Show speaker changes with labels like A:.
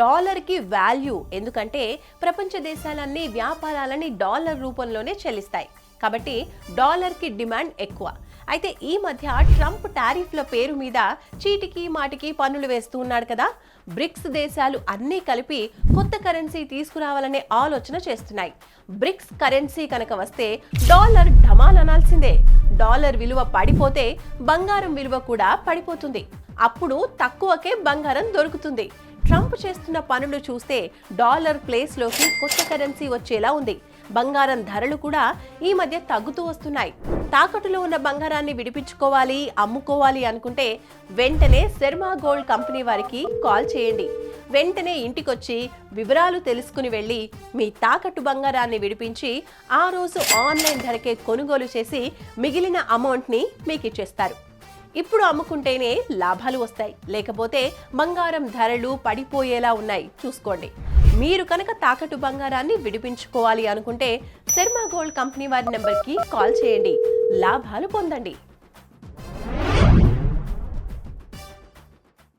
A: డాలర్కి value ఎందుకంటే ప్రపంచ దేశాలన్నీ వ్యాపారాలని డాలర్ రూపంలోనే చెల్లిస్తాయి. కాబట్టి డాలర్కి డిమాండ్ ఎక్కువ. అయితే ఈ మధ్య ట్రంప్ టారిఫ్ల పేరు మీద చీటికి మాటికి పన్నులు వేస్తూ ఉన్నాడు కదా. బ్రిక్స్ దేశాలు అన్నీ కలిపి కొత్త కరెన్సీ తీసుకురావాలనే ఆలోచన చేస్తున్నాయి. బ్రిక్స్ కరెన్సీ కనుక వస్తే డాలర్ ఢమాల్ అనాల్సిందే. డాలర్ విలువ పడిపోతే బంగారం విలువ కూడా పడిపోతుంది. అప్పుడు తక్కువకే బంగారం దొరుకుతుంది. ట్రంప్ చేస్తున్న పనులు చూస్తే డాలర్ ప్లేస్లోకి కొత్త కరెన్సీ వచ్చేలా ఉంది. బంగారం ధరలు కూడా ఈ మధ్య తగ్గుతూ వస్తున్నాయి. తాకట్టులో ఉన్న బంగారాన్ని విడిపించుకోవాలి అమ్ముకోవాలి అనుకుంటే వెంటనే శర్మా గోల్డ్ కంపెనీ వారికి కాల్ చేయండి. వెంటనే ఇంటికొచ్చి వివరాలు తెలుసుకుని వెళ్ళి మీ తాకట్టు బంగారాన్ని విడిపించి ఆ రోజు ఆన్లైన్ ధరకే కొనుగోలు చేసి మిగిలిన అమౌంట్ని మీకు ఇచ్చేస్తారు ఇప్పుడు అమ్ముకుంటేనే లాభాలు వస్తాయి. లేకపోతే బంగారం ధరలు పడిపోయేలా ఉన్నాయి. చూసుకోండి. మీరు కనుక తాకట్టు బంగారాన్ని విడిపించుకోవాలి అనుకుంటే శర్మా గోల్డ్ కంపెనీ వారి నెంబర్కి కాల్ చేయండి. లాభాలు పొందండి.